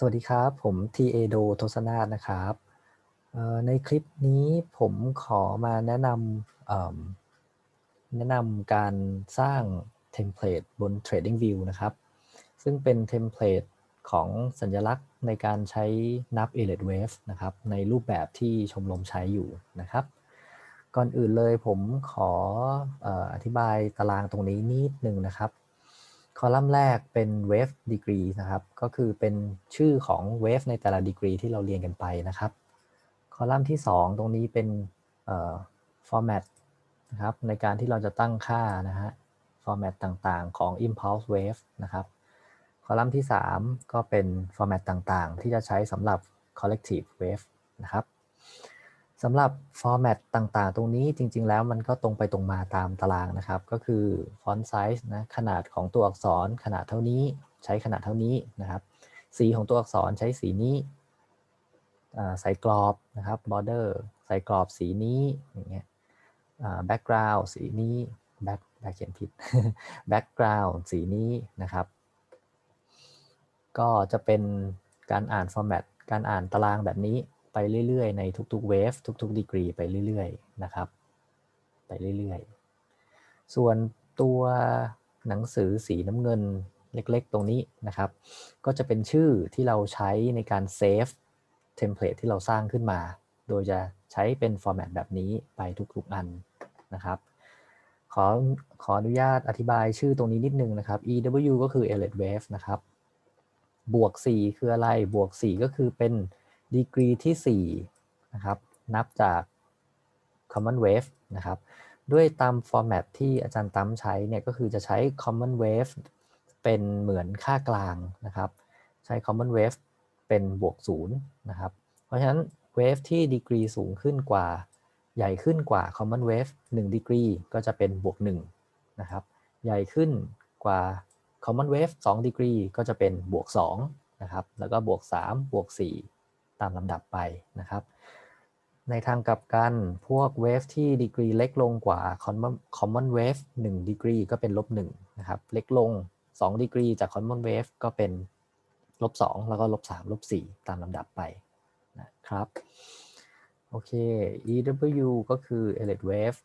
สวัสดีครับ ผม TA โดทศนาถนะครับในคลิปนี้ผมขอมาแนะนำแนะนำการสร้างเทมเพลตบน TradingView นะครับ ซึ่งเป็นเทมเพลตของสัญลักษณ์ในการใช้นับ e l i t Wave นะครับ ในรูปแบบที่ชมรมใช้อยู่นะครับ ก่อนอื่นเลยผมขออออธิบายตารางตรงนี้นิดนึงนะครับ คอลัมน์แรกเป็น wave degree นะครับ ก็คือเป็นชื่อของ wave ในแต่ละ degree ที่เราเรียนกันไปนะครับ คอลัมน์ที่ 2 ตรงนี้เป็นเอ่อ format นะครับในการที่เราจะตั้งค่านะฮะ format ต่างๆของ impulse wave นะครับ คอลัมน์ที่ 3 ก็เป็น format ต่างๆ ที่จะใช้สำหรับ collective wave นะครับ สำหรับ format ต่างๆ ตรงนี้จริง ๆ แล้วมันก็ตรงไปตรงมาตามตารางนะครับ ก็คือ font size นะขนาดของตัวอักษรขนาดเท่านี้ใช้ขนาดเท่านี้นะครับ สีของตัวอักษรใช้สีนี้ใส่กรอบนะครับ border ใส่กรอบสีนี้อย่างเงี้ย background สีนี้ back back เขียนผิด background สีนี้นะครับ ก็จะเป็นการอ่าน format การอ่านตารางแบบนี้ ไปเรื่อยๆ ในทุกๆ wave ทุกๆ degree ไปเรื่อยๆนะครับไปเรื่อยๆ ส่วนตัวหนังสือสีน้ำเงินเล็กๆ ตรงนี้นะครับ ก็จะเป็นชื่อที่เราใช้ในการเซฟเทมเพลตที่เราสร้างขึ้นมา โดยจะใช้เป็นฟอร์แมตแบบนี้ไปทุกๆอันนะครับขอขออนุญาตอธิบายชื่อตรงนี้นิดนึงนะครับ EW ก็คือ Elliott Wave นะครับ บวก 4 คืออะไร บวก 4 ก็คือเป็น ดีกรีที่4นะครับนับจาก common wave นะครับด้วยตามฟอร์แมตที่อาจารย์ตั้มใช้เนี่ยก็คือจะใช้ common wave เป็นเหมือนค่ากลางนะครับใช้ common wave เป็นบวก0นะครับเพราะฉะนั้น wave ที่ดีกรีสูงขึ้นกว่าใหญ่ขึ้นกว่า common wave 1ดีกรีก็จะเป็นบวก1นะครับใหญ่ขึ้นกว่า common wave 2ดีกรีก็จะเป็นบวก2นะครับแล้วก็บวก 3 บวก 4 ตามลำดับไปนะครับ ในทางกลับกันพวกเวฟที่ดีกรีเล็กลงกว่า common wave 1ดีกรีก็เป็นลบ1นะครับ เล็กลง2ดีกรีจาก common wave ก็เป็นลบ2แล้วก็ลบ3ลบ4ตามลำดับไปนะครับ โอเค EW ก็คือ Elliott wave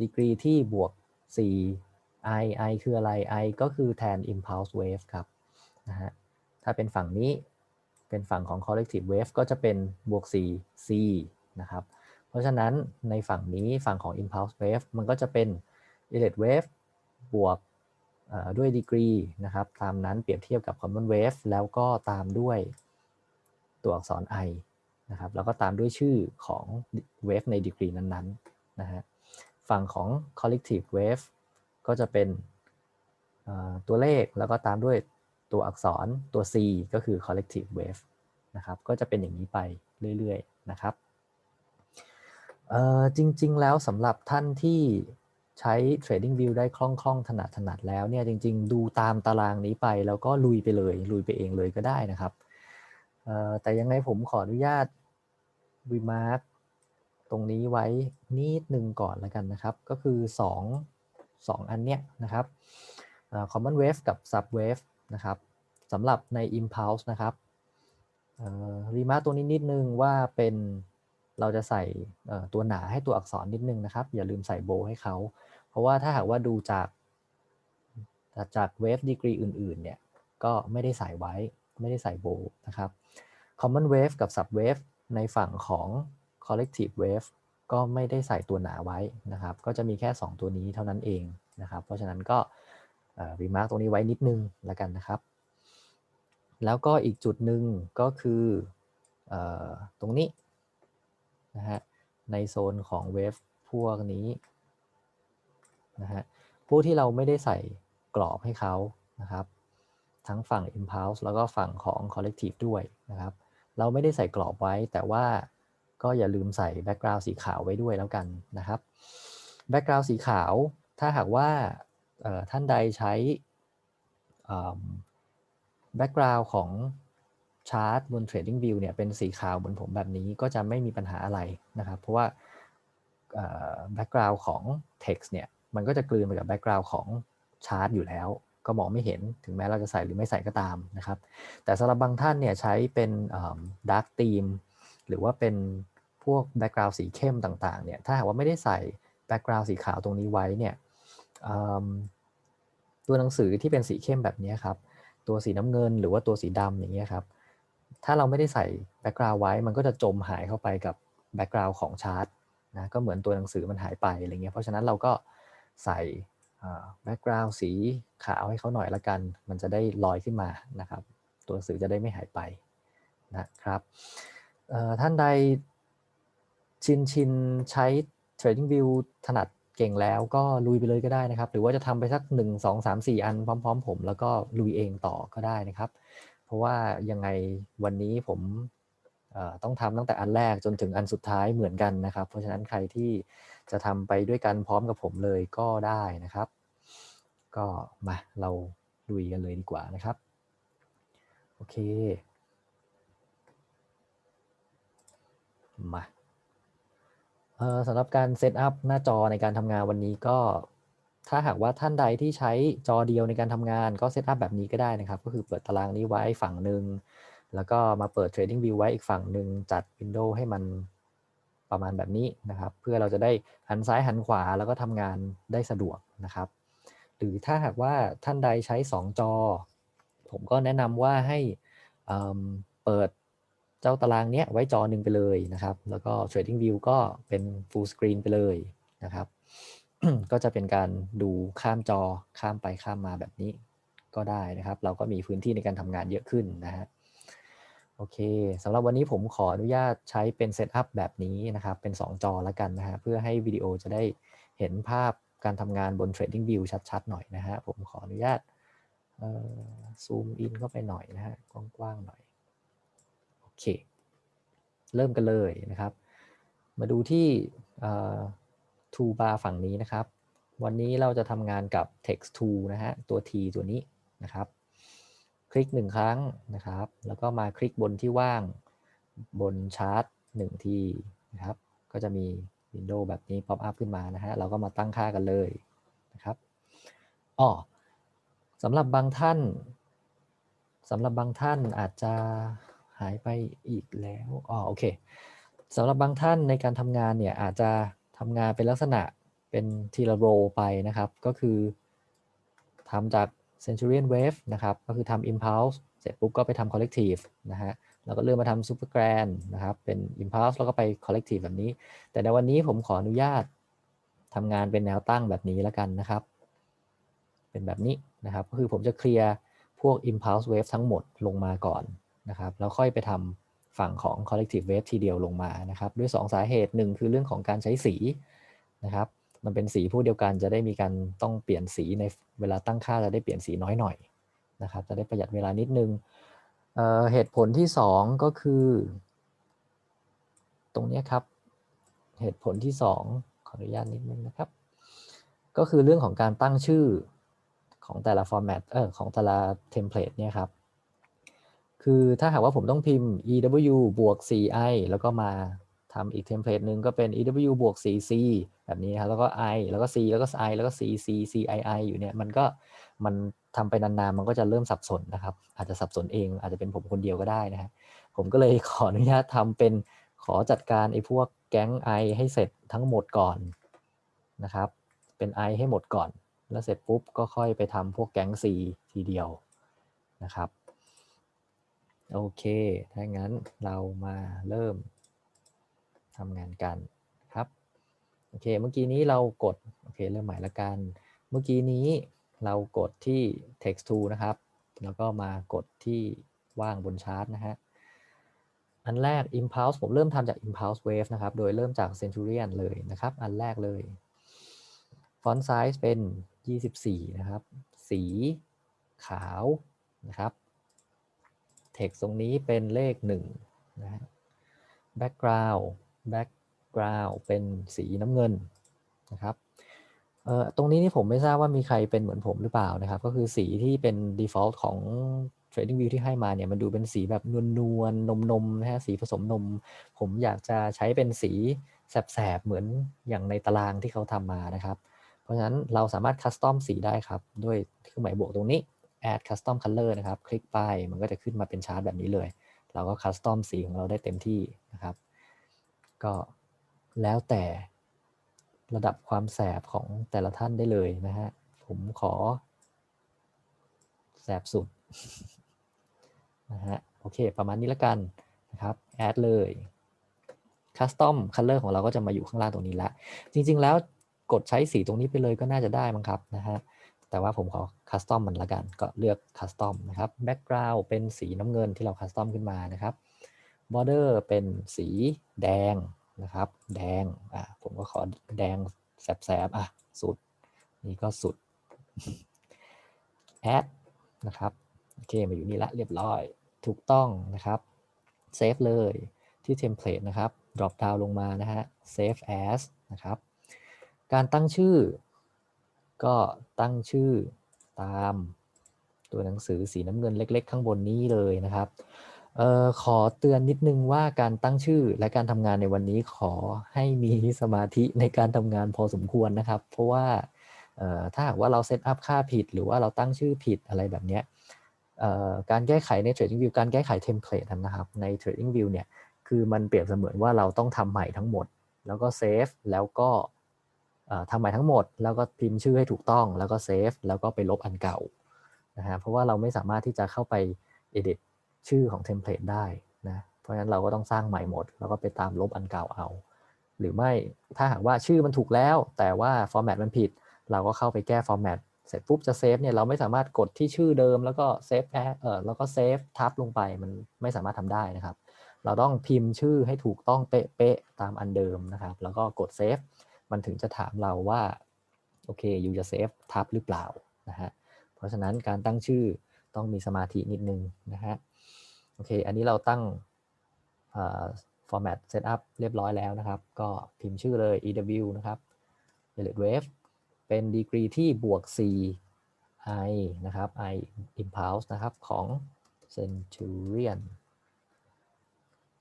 ดีกรีที่บวก 4 I I คืออะไร I ก็คือแทน impulse wave ครับนะฮะถ้าเป็นฝั่งนี้ เป็นฝั่งของ collective wave ก็จะเป็นบวก 4 C นะครับ เพราะฉะนั้นในฝั่งนี้ฝั่งของ impulse wave มันก็จะเป็น Elliott wave บวกด้วยดีกรีนะครับตามนั้นเปรียบเทียบกับ common wave แล้วก็ตามด้วยตัวอักษร i นะครับแล้วก็ตามด้วยชื่อของ wave ในดีกรีนั้นๆนะฮะฝั่งของ collective wave ก็จะเป็นตัวเลขแล้วก็ตามด้วย ตัวอักษรตัว C ก็คือ collective wave นะครับ ก็จะเป็นอย่างนี้ไปเรื่อยๆนะครับจริง ๆ แล้วสำหรับท่านที่ใช้ Trading View ได้คล่องๆ ถนัดถนัดแล้วเนี่ยจริง ๆ ดูตามตารางนี้ไปแล้วก็ลุยไปเลย ลุยไปเองเลยก็ได้นะครับ แต่ยังไงผมขออนุญาต remark ตรงนี้ไว้นิดนึงก่อนแล้วกันนะครับ ก็คือ 2 2 อันเนี้ยนะครับ common wave กับ sub wave นะครับสำหรับใน impulse นะครับรีมาตัวนี้นิดนึงว่าเป็นเราจะใส่ตัวหนาให้ตัวอักษรนิดนึงนะครับ อย่าลืมใส่โบให้เขา เพราะว่าถ้าหากว่าดูจากจากเวฟดีกรีอื่น ๆ เนี่ย ก็ไม่ได้ใส่ไว้ไม่ได้ใส่โบนะครับ common wave กับ sub wave ในฝั่งของ collective wave ก็ไม่ได้ใส่ตัวหนาไว้นะครับ ก็จะมีแค่ 2 ตัวนี้เท่านั้นเองนะครับ เพราะฉะนั้นก็ รีมาร์กตรงนี้ไว้นิดนึงแล้วกันนะครับ แล้วก็อีกจุดหนึ่งก็คืออตรงนี้นะฮะในโซนของเวฟพวกนี้นะฮะพวกที่เราไม่ได้ใส่กรอบให้เขานะครับ ทั้งฝั่ง impulse แล้วก็ฝั่งของ collective ด้วยนะครับ เราไม่ได้ใส่กรอบไว้แต่ว่าก็อย่าลืมใส่ background สีขาวไว้ด้วยแล้วกันนะครับ background สีขาวถ้าหากว่า ท่านใดใช้ background ของชาร์ตบน Trading View เนี่ยเป็นสีขาวเหมือนผมแบบนี้ก็จะไม่มีปัญหาอะไรนะครับ เพราะว่า background ของ text เนี่ยมันก็จะกลืนไปกับ background ของชาร์ตอยู่แล้ว ก็มองไม่เห็นถึงแม้เราจะใส่หรือไม่ใส่ก็ตามนะครับ แต่สำหรับบางท่านเนี่ยใช้เป็นดาร์กธีมหรือว่าเป็นพวกแบ็กกราวด์สีเข้มต่างๆเนี่ยถ้าหากว่าไม่ได้ใส่แบ็กกราวด์สีขาวตรงนี้ไว้เนี่ย ตัวหนังสือที่เป็นสีเข้มแบบนี้ครับ ตัวสีน้ำเงินหรือว่าตัวสีดำอย่างเงี้ยครับ ถ้าเราไม่ได้ใส่แบ็กกราวด์ไว้ มันก็จะจมหายเข้าไปกับแบ็กกราวด์ของชาร์ตนะก็เหมือนตัวหนังสือมันหายไปอะไรเงี้ยเพราะฉะนั้นเราก็ใส่แบ็กกราวด์สีขาวให้เขาหน่อยละกัน มันจะได้ลอยขึ้นมานะครับ ตัวหนังสือจะได้ไม่หายไปนะครับท่านใดชินชินใช้ Trading View ถนัด เก่งแล้วก็ลุยไปเลยก็ได้นะครับ หรือว่าจะทำไปสัก 1 2 3 4 อันพร้อม ๆ ผม แล้วก็ลุยเองต่อก็ได้นะครับ เพราะว่ายังไงวันนี้ผมต้องทำตั้งแต่อันแรกจนถึงอันสุดท้ายเหมือนกันนะครับ เพราะฉะนั้นใครที่จะทำไปด้วยกันพร้อมกับผมเลยก็ได้นะครับ ก็มาเราลุยกันเลยดีกว่านะครับโอเคมา สำหรับการเซตอัพหน้าจอในการทำงานวันนี้ก็ ถ้าหากว่าท่านใดที่ใช้จอเดียวในการทำงานก็เซตอัพแบบนี้ก็ได้นะครับ ก็คือเปิดตารางนี้ไว้ฝั่งหนึ่ง แล้วก็มาเปิด Trading View ไว้อีกฝั่งหนึ่งจัด Window ให้มันประมาณแบบนี้นะครับ เพื่อเราจะได้หันซ้ายหันขวาแล้วก็ทำงานได้สะดวกนะครับ หรือถ้าหากว่าท่านใดใช้ 2 จอ ผมก็แนะนำว่าให้เปิด เจ้าตารางเนี้ยไว้จอหนึ่งไปเลยนะครับ แล้วก็ Trading View ก็เป็น Full Screen ไปเลยนะครับ ก็จะเป็นการดูข้ามจอข้ามไปข้ามมาแบบนี้ก็ได้นะครับ เราก็มีพื้นที่ในการทำงานเยอะขึ้นนะฮะโอเคสำหรับวันนี้ผมขออนุญาตใช้เป็นเซตอัพแบบนี้นะครับ เป็น 2 จอแล้วกันนะฮะเพื่อให้วิดีโอจะได้เห็นภาพการทำงานบน Trading View ชัดๆ หน่อยนะฮะผมขออนุญาตซูมอินเข้าไปหน่อยนะฮะกว้างๆหน่อย เค เริ่มกันเลยนะครับ มาดูที่ toolbar ฝั่งนี้นะครับ วันนี้เราจะทำงานกับ text tool นะฮะ ตัว T ตัวนี้นะครับ คลิกหนึ่งครั้งนะครับ แล้วก็มาคลิกบนที่ว่างบนชาร์ตหนึ่งทีนะครับ ก็จะมีวินโดว์แบบนี้ป๊อปอัพขึ้นมานะฮะ เราก็มาตั้งค่ากันเลยนะครับอ๋อสำหรับบางท่านสำหรับบางท่านอาจจะ หายไปอีกแล้วอ๋อโอเคสำหรับบางท่านในการทำงานเนี่ยอาจจะทำงานเป็นลักษณะเป็นทีละโรไปนะครับ ก็คือทำจาก Centurion Wave นะครับ ก็คือทำ Impulse เสร็จปุ๊บก็ไปทำ Collective นะฮะ แล้วก็เลื่อนมาทำ Super Grand นะครับ เป็น Impulse แล้วก็ไป Collective แบบนี้ แต่ในวันนี้ผมขออนุญาตทำงานเป็นแนวตั้งแบบนี้แล้วกันนะครับ เป็นแบบนี้นะครับ ก็คือผมจะเคลียร์พวก Impulse Wave ทั้งหมดลงมาก่อน นะครับแล้วค่อยไปทำฝั่งของ Collective Wave ทีเดียวลงมานะครับ ด้วย 2 สาเหตุหนึ่งคือเรื่องของการใช้สีนะครับ มันเป็นสีผู้เดียวกันจะได้มีการต้องเปลี่ยนสีในเวลาตั้งค่าจะได้เปลี่ยนสีน้อยหน่อยนะครับ จะได้ประหยัดเวลานิดนึงเเหตุผลที่ 2 ก็คือ ตรงนี้ครับ เหตุผลที่ 2 ขออนุญาตนิดนึงนะครับ ก็คือเรื่องของการตั้งชื่อของแต่ละฟอร์แมตเออของแต่ละเทมเพลตเนี่ยครับ คือถ้าหากว่าผมต้องพิมพ์ ew บวก ci แล้วก็มาทำอีกเทมเพลตหนึ่งก็เป็น ew บวก cc แบบนี้ครับแล้วก็ i แล้วก็ c แล้วก็ i แล้วก็ c c c i i อยู่เนี่ยมันก็มันทำไปนานๆมันก็จะเริ่มสับสนนะครับ อาจจะสับสนเอง อาจจะเป็นผมคนเดียวก็ได้นะฮะผมก็เลยขออนุญาตทำเป็นขอจัดการไอ้พวกแก๊ง i ให้เสร็จทั้งหมดก่อนนะครับ เป็น i ให้หมดก่อน แล้วเสร็จปุ๊บก็ค่อยไปทำพวกแก๊ง c ทีเดียวนะครับ โอเค ถ้างั้นเรามาเริ่มทำงานกันครับ โอเค เมื่อกี้นี้เรากด โอเค เริ่มใหม่ละกัน เมื่อกี้นี้เรากดที่ text to นะครับ แล้วก็มากดที่ว่างบนชาร์ตนะฮะ อันแรก impulse ผมเริ่มทำจาก impulse wave นะครับ โดยเริ่มจาก centurion เลยนะครับ อันแรกเลย font size เป็น 24 นะครับ สีขาวนะครับ text ตรงนี้เป็นเลข1นะฮะ background background เป็นสีน้ำเงินนะครับเอ่อตรงนี้นี่ผมไม่ทราบว่ามีใครเป็นเหมือนผมหรือเปล่านะครับ ก็คือสีที่เป็น default ของ Trading View ที่ให้มาเนี่ยมันดูเป็นสีแบบนวลๆนมๆนะฮะสีผสมนม ผมอยากจะใช้เป็นสีแสบๆ เหมือนอย่างในตารางที่เขาทำมานะครับเพราะฉะนั้นเราสตอมสีได้ครับด้วยเครื่อรงนี้ add custom color นะครับ คลิกไปมันก็จะขึ้นมาเป็นชาร์ตแบบนี้เลย เราก็คัสตอมสีของเราได้เต็มที่นะครับ ก็แล้วแต่ระดับความแสบของแต่ละท่านได้เลยนะฮะ ผมขอ แสบสุดนะฮะ โอเค ประมาณนี้ล้วกันนะครับแอดเลย Custom Color ของเราก็จะมาอยู่ข้างล่างตรงนี้ละ จริง ๆ แล้วกดใช้สีตรงนี้ไปเลยก็น่าจะได้มั้งครับนะฮะ แต่ว่าผมขอ Custom มันละกันก็เลือก Custom นะครับ Background เป็นสีน้ำเงินที่เรา Custom ขึ้นมานะครับ Border เป็นสีแดงนะครับ แดงอะผมก็ขอแดงแสบๆอะสุด นี่ก็สุด Add นะครับโอเคมาอยู่นี่ละเรียบร้อยถูกต้องนะครับเซฟเลยที่เทมเพลตนะครับ drop down ลงมานะฮะ save as นะครับ การตั้งชื่อ ก็ตั้งชื่อตามตัวหนังสือสีน้ำเงินเล็ก ๆ ข้างบนนี้เลยนะครับออขอเตือนนิดนึงว่าการตั้งชื่อและการทำงานในวันนี้ขอให้มีสมาธิในการทำงานพอสมควรนะครับ เพราะว่าออถ้าหากว่าเราเซตอัพค่าผิด หรือว่าเราตั้งชื่อผิดอะไรแบบนี้การแก้ไขใน Trading View การแก้ไขเทมเพลตนะครับใน Trading View เนี่ยคือมันเปรียบเสมือนว่าเราต้องทำใหม่ทั้งหมด แล้วก็เซฟแล้วก็ ทำใหม่ทั้งหมด แล้วก็พิมพ์ชื่อให้ถูกต้อง แล้วก็เซฟแล้วก็ไปลบอันเก่านะฮะเพราะว่าเราไม่สามารถที่จะเข้าไป edit ชื่อของเทมเพลตได้นะเพราะฉะนั้นเราก็ต้องสร้างใหม่หมด แล้วก็ไปตามลบอันเก่าเอา หรือไม่ถ้าหากว่าชื่อมันถูกแล้ว แต่ว่าฟอร์แมตมันผิด เราก็เข้าไปแก้ฟอร์แมตเสร็จปุ๊บจะเซฟเนี่ยเราไม่สามารถกดที่ชื่อเดิม แล้วก็เซฟแเออแล้วก็เซฟทับลงไปมันไม่สามารถทำได้นะครับ เราต้องพิมพ์ชื่อให้ถูกต้องเป๊ะๆตามอันเดิมนะครับ แล้วก็กดเซฟ มันถึงจะถามเราว่า โอเคยูจะเซฟทับหรือเปล่านะฮะเพราะฉะนั้นการตั้งชื่อต้องมีสมาธินิดนึงนะฮะโอเค อันนี้เราตั้ง format setup เรียบร้อยแล้วนะครับ ก็พิมพ์ชื่อเลย ew นะครับ violet wave เป็นดีกรีที่บวก 4 i นะครับ i impulse นะครับ ของ centurion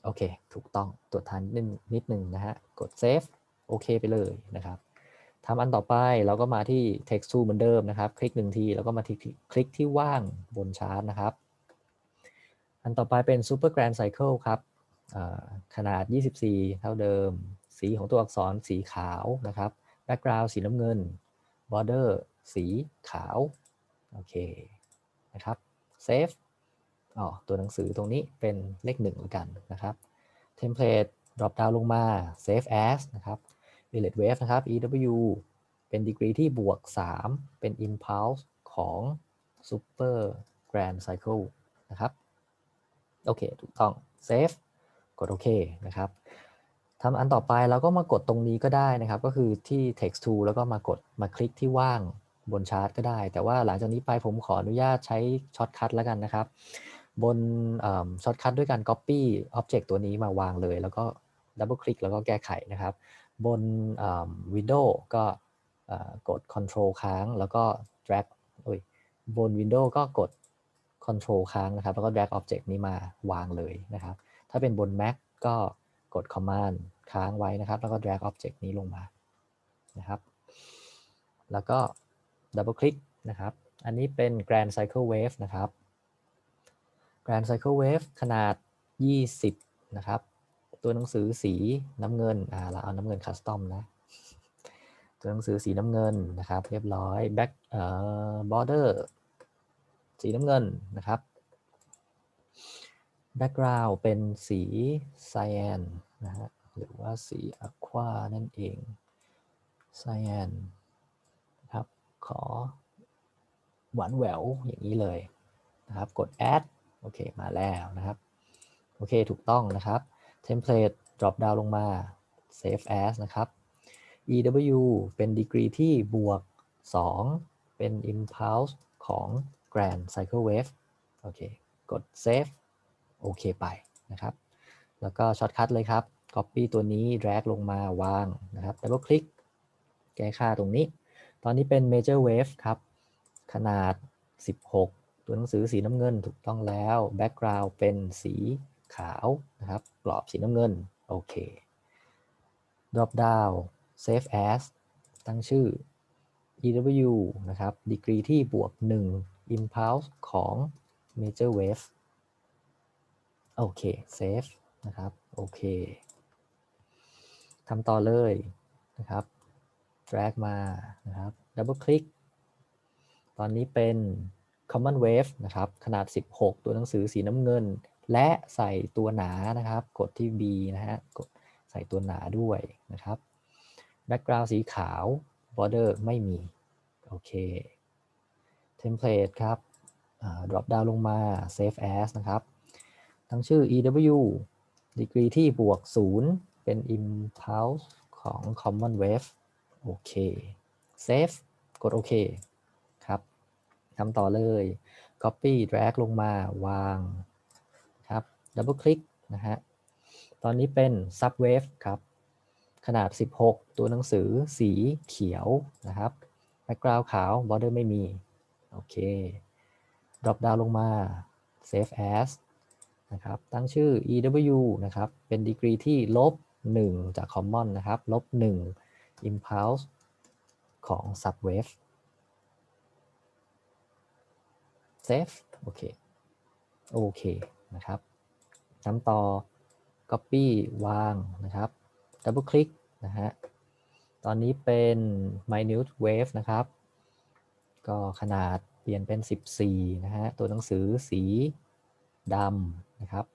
โอเค ถูกต้องตรวจทานนิดนิดนึงนะฮะ กด save โอเคไปเลยนะครับทำอันต่อไปเราก็มาที่ text to เหมือนเดิมนะครับ คลิกหนึ่งทีแล้วก็มาที่คลิกที่ว่างบนชาร์ตนะครับ อันต่อไปเป็น Super Grand Cycle ครับขนาด 24 เท่าเดิม สีของตัวอักษรสีขาวนะครับ Background สีน้ำเงิน Border สีขาว โอเคนะครับ Save อ๋อตัวหนังสือตรงนี้เป็นเลขหนึ่งแล้วกันนะครับ Template drop down ลงมา Save as นะครับ Violet Wave นะครับ EW เป็นดีกรีที่บวก 3 เป็น Impulse ของ Super Grand Cycle นะครับ โอเค ถูกต้อง Save กดโอเคนะครับทำอันต่อไปเราก็มากดตรงนี้ก็ได้นะครับ ก็คือที่ text tool แล้วก็มากดมาคลิกที่ว่างบนชาร์ตก็ได้ แต่ว่าหลังจากนี้ไปผมขออนุญาตใช้ช็อตคัทแล้วกันนะครับ บนช็อตคัทด้วยการ copy object ตัวนี้มาวางเลย แล้วก็ดับเบิลคลิกแล้วก็แก้ไขนะครับ บน Windows ก็กด Control ค้างแล้วก็ drag โอ้ยบน Windows ก็กด Control ค้างนะครับ แล้วก็ drag object นี้มาวางเลยนะครับ ถ้าเป็นบน Mac ก็กด Command ค้างไว้นะครับ แล้วก็ drag object นี้ลงมานะครับ แล้วก็ double click นะครับ อันนี้เป็น Grand Cycle Wave นะครับ Grand Cycle Wave ขนาด 20 นะครับ ตัวหนังสือสีน้ำเงินอ่าเราเอาน้ำเงินคัสตอมนะ ตัวหนังสือสีน้ำเงินนะครับ เรียบร้อย back เอ่อ border สีน้ำเงินนะครับ background เป็นสีไซแอนนะฮะหรือว่าสีอะควานั่นเองไซแอนครับขอหวานแหววอย่างนี้เลยนะครับ กด add โอเค มาแล้วนะครับ โอเค ถูกต้องนะครับ template drop down ลงมา save as นะครับ EW เป็นดีกรีที่บวก 2 เป็น impulse ของ Grand Cycle Wave โอเค กด save โอเคไปนะครับ แล้วก็ช็อตคัทเลยครับ Copy ตัวนี้ drag ลงมาวางนะครับ double click แก้ค่าตรงนี้ ตอนนี้เป็น major wave ครับ ขนาด 16 ตัวหนังสือสีน้ำเงินถูกต้องแล้ว background เป็นสี ขาวนะครับ กรอบสีน้ำเงิน โอเค drop down save as ตั้งชื่อ EW นะครับดีกรีที่บวก 1 impulse ของ major wave โอเค save นะครับ โอเคทำต่อเลยนะครับ drag มา นะครับ double click ตอนนี้เป็น common wave นะครับ ขนาด 16 ตัวหนังสือสีน้ำเงิน และใส่ตัวหนานะครับ กดที่ B นะฮะกดใส่ตัวหนาด้วยนะครับ background สีขาว border ไม่มี โอเค template ครับ drop down ลงมา save as นะครับ ทั้งชื่อ EW degree ที่บวก 0 เป็น impulse ของ common wave โอเค save กดโอเคครับทำต่อเลย copy drag ลงมาวาง ครับ double click นะฮะ ตอนนี้เป็น sub wave ครับ ขนาด 16 ตัวหนังสือสีเขียวนะครับ background ขาว border ไม่มี โอเค drop down ลงมา save as นะครับ ตั้งชื่อ EW นะครับ เป็นดีกรีที่ลบ 1 จาก common นะครับ ลบ 1 impulse ของ subwave save โอเค โอเคนะครับ ทำต่อ copy วางนะครับ double click นะฮะ ตอนนี้เป็น minute wave นะครับ ก็ขนาดเปลี่ยนเป็น 14 นะฮะ ตัวหนังสือสีดำนะครับ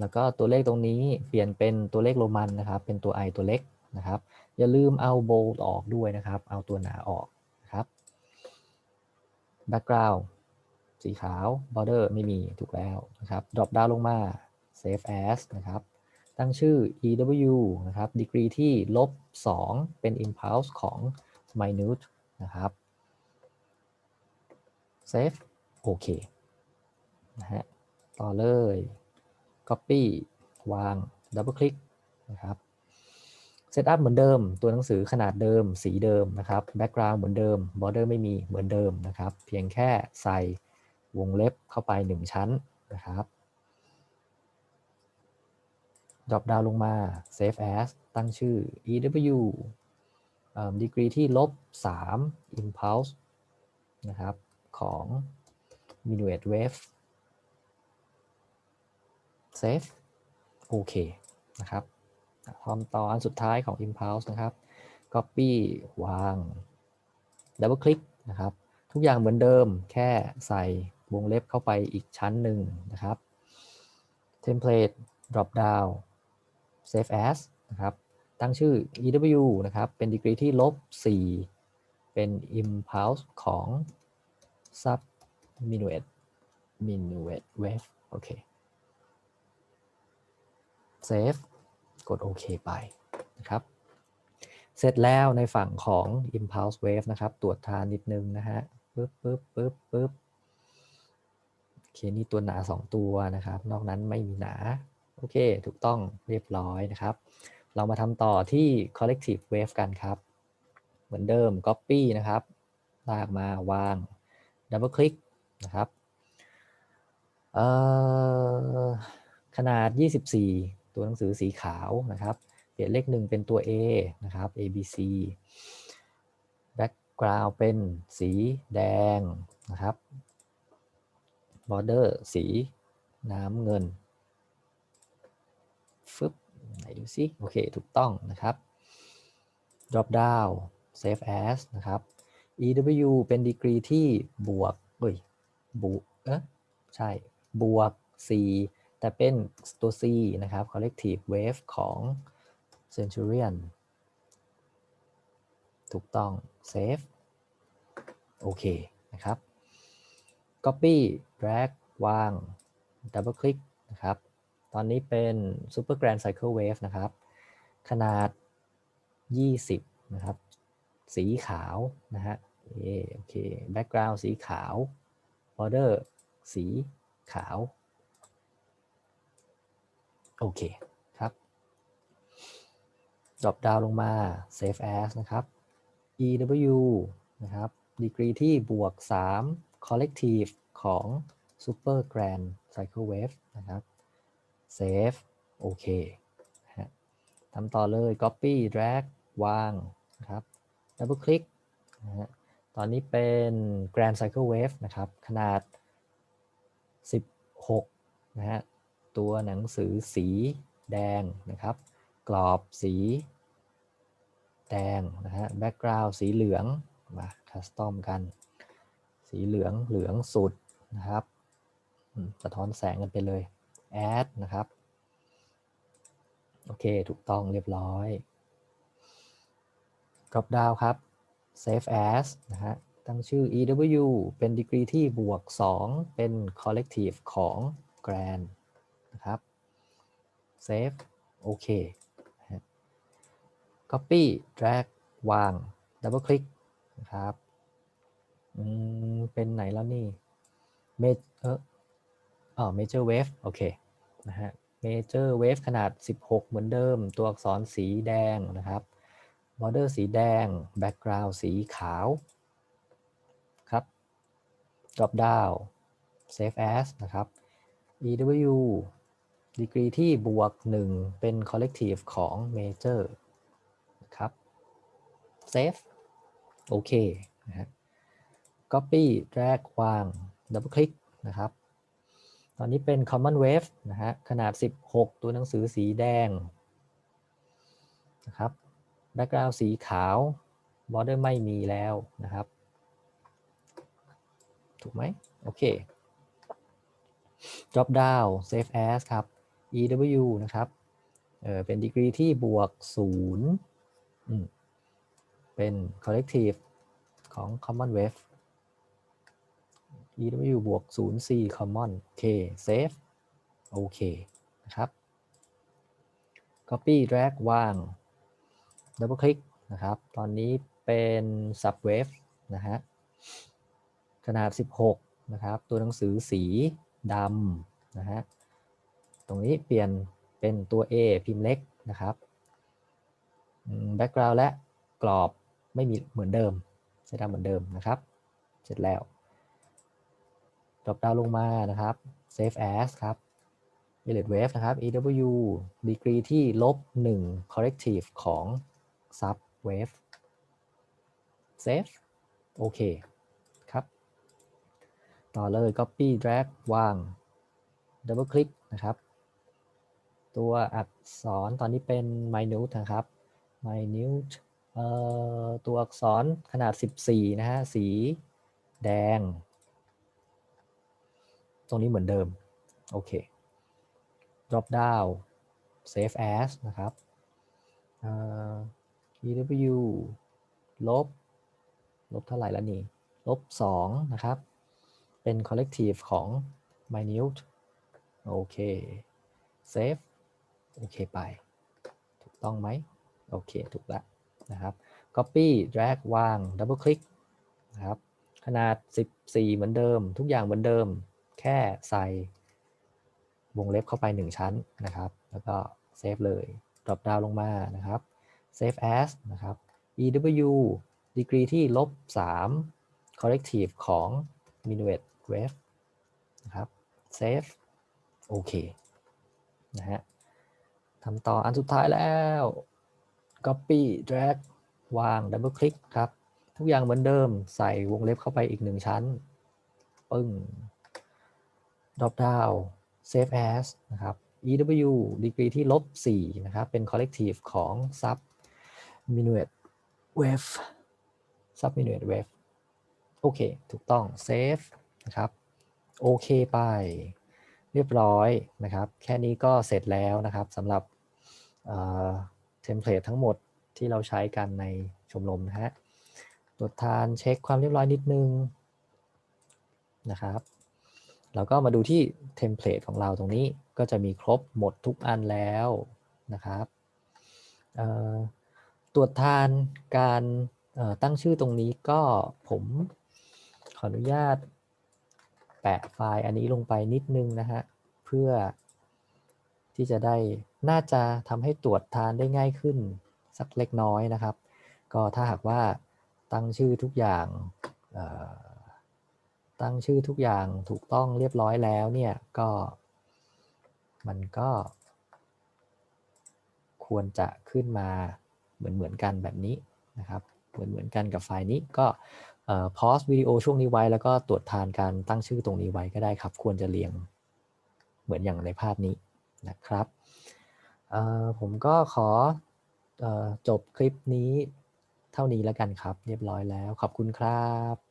แล้วก็ตัวเลขตรงนี้เปลี่ยนเป็นตัวเลขโรมันนะครับ เป็นตัว i ตัวเล็กนะครับ อย่าลืมเอา bold ออกด้วยนะครับ เอาตัวหนาออกนะครับ background สีขาว border ไม่มีถูกแล้วนะครับ drop down ลงมา save as นะครับ ตั้งชื่อ EW นะครับ degree ที่ลบ 2 เป็น impulse ของ minute นะครับ save โอเคนะฮะต่อเลย copy วาง double click นะครับ setup เหมือนเดิม ตัวหนังสือขนาดเดิม สีเดิมนะครับ background เหมือนเดิม border ไม่มีเหมือนเดิมนะครับ เพียงแค่ใส่ วงเล็บเข้าไป 1 ชั้นนะครับ drop down ลงมา save as ตั้งชื่อ EW degree ที่ลบ 3 impulse นะครับ ของ minuet wave save โอเคนะครับทำต่ออันสุดท้ายของ impulse นะครับ copy วาง double click นะครับ ทุกอย่างเหมือนเดิมแค่ใส่ วงเล็บเข้าไปอีกชั้นหนึ่งนะครับ template drop down save as นะครับ ตั้งชื่อ EW นะครับ เป็นดีกรีที่ลบ 4 เป็น impulse ของ sub minuet minuet wave โอเค save กดโอเคไปนะครับ เสร็จแล้วในฝั่งของ impulse wave นะครับ ตรวจทานนิดนึงนะฮะปึ๊บปึ๊บปึ๊บปึ๊บ เคนี่ตัวหนา2 ตัวนะครับ นอกนั้นไม่มีหนา โอเค ถูกต้องเรียบร้อยนะครับ เรามาทำต่อที่ collective wave กันครับ เหมือนเดิม copy นะครับ ลากมาวาง double click นะครับขนาด 24 ตัวหนังสือสีขาวนะครับ เปลี่ยนเลขหนึ่งเป็นตัว A นะครับ A B C background เป็นสีแดงนะครับ border สีน้ำเงินฟึบไหนดูซิโอเค ถูกต้องนะครับ drop down save as นะครับ EW เป็นดีกรีที่บวกเอ้ยบวกเอ๊ะใช่ บวก C แต่เป็นตัว C นะครับ collective wave ของ Centurion ถูกต้อง save โอเคนะครับ copy drag วาง double click นะครับ ตอนนี้เป็น super grand cycle wave นะครับ ขนาด 20 นะครับ สีขาวนะฮะโอเค background สีขาว border สีขาว โอเคครับ drop down ลงมา save as นะครับ EW นะครับ degree ที่บวก 3 collective ของ super grand cycle wave นะครับ save โอเคทำต่อเลย copy drag วางนะครับ double click นะฮะตอนนี้เป็น Grand Cycle Wave นะครับ ขนาด 16 นะฮะ ตัวหนังสือสีแดงนะครับ กรอบสีแดงนะฮะ background สีเหลือง มาคัสตอมกัน สีเหลืองเหลืองสุด นะครับสะท้อนแสงกันไปเลย add นะครับ โอเค ถูกต้องเรียบร้อย drop down ครับ save as นะฮะ ตั้งชื่อ EW เป็นดีกรีที่บวก 2 เป็น collective ของ grand นะครับ save โอเค copy drag วาง double click นะครับอืมเป็นไหนแล้วนี่ เมเออเออเมเจอร์เวฟโอเคนะฮะเมเจอร์เวฟขนาด 16 เหมือนเดิม ตัวอักษรสีแดงนะครับบอร์เดอร์สีแดงแบ็กกราวด์สีขาวครับดรอปดาวเซฟแอสนะครับ EW ดีกรีที่บวก 1 เป็น collective ของ major นะครับ save โอเคนะฮะ copy แรกวาง double click นะครับ ตอนนี้เป็น common wave นะฮะ ขนาด 16 ตัวหนังสือสีแดงนะครับ background สีขาว border ไม่มีแล้วนะครับ ถูกไหมโอเค drop down save as ครับ EW นะครับเออเป็นดีกรีที่บวก0เป็น collective ของ common wave EW บวก0 C common โอเค save โอเคนะครับ copy drag วาง double click นะครับ ตอนนี้เป็น subwave นะฮะ ขนาด 16 นะครับ ตัวหนังสือสีดำนะฮะ ตรงนี้เปลี่ยนเป็นตัว A พิมพ์เล็กนะครับ background และกรอบไม่มีเหมือนเดิมสีดำเหมือนเดิมนะครับ เสร็จแล้ว drop down ลงมานะครับ save as ครับ Violet Wave นะครับ EW degree ที่ลบ 1 corrective ของ sub wave save โอเคครับ ต่อเลย copy drag วาง double click นะครับ ตัวอักษรตอนนี้เป็น minute นะครับ minute ตัวอักษรขนาด 14 นะฮะ สีแดง ตรงนี้เหมือนเดิม โอเค drop down save as นะครับ EW ลบ ลบเท่าไหร่แล้วนี่ ลบ 2 นะครับ เป็น collective ของ minute โอเค save โอเคไป ถูกต้องไหม โอเค ถูกแล้วนะครับ copy drag วาง double click นะครับ ขนาด 14 เหมือนเดิม ทุกอย่างเหมือนเดิม แค่ใส่วงเล็บเข้าไป 1 ชั้นนะครับ แล้วก็เซฟเลย drop down ลงมานะครับ save as นะครับ EW degree ที่ลบ 3 corrective ของ minuet wave นะครับ save โอเคนะฮะทำต่ออันสุดท้ายแล้ว copy drag วาง double click ครับ ทุกอย่างเหมือนเดิมใส่วงเล็บเข้าไปอีกหนึ่งชั้น ปึ้ง drop down save as นะครับ EW degree ที่ลบ4นะครับ เป็น collective ของ sub minuet wave sub minuet wave โอเค ถูกต้อง save นะครับ โอเคไป เรียบร้อยนะครับ แค่นี้ก็เสร็จแล้วนะครับสำหรับเทมเพลตทั้งหมดที่เราใช้กันในชมรมนะฮะตรวจทานเช็คความเรียบร้อยนิดนึงนะครับ เราก็มาดูที่เทมเพลตของเราตรงนี้ก็จะมีครบหมดทุกอันแล้วนะครับตรวจทานการตั้งชื่อตรงนี้ก็ผมขออนุญาตแปะไฟล์อันนี้ลงไปนิดนึงนะฮะเพื่อที่จะได้น่าจะทำให้ตรวจทานได้ง่ายขึ้นสักเล็กน้อยนะครับ ก็ถ้าหากว่าตั้งชื่อทุกอย่าง ตั้งชื่อทุกอย่างถูกต้องเรียบร้อยแล้วเนี่ยก็มันก็ควรจะขึ้นมาเหมือนเหมือนกันแบบนี้นะครับ เหมือนเหมือนกันกับไฟล์นี้ก็พอสวิดีโอช่วงนี้ไว้แล้วก็ตรวจทานการตั้งชื่อตรงนี้ไว้ก็ได้ครับ ควรจะเรียงเหมือนอย่างในภาพนี้นะครับผมก็ขอจบคลิปนี้เท่านี้แล้วกันครับ เรียบร้อยแล้วขอบคุณครับ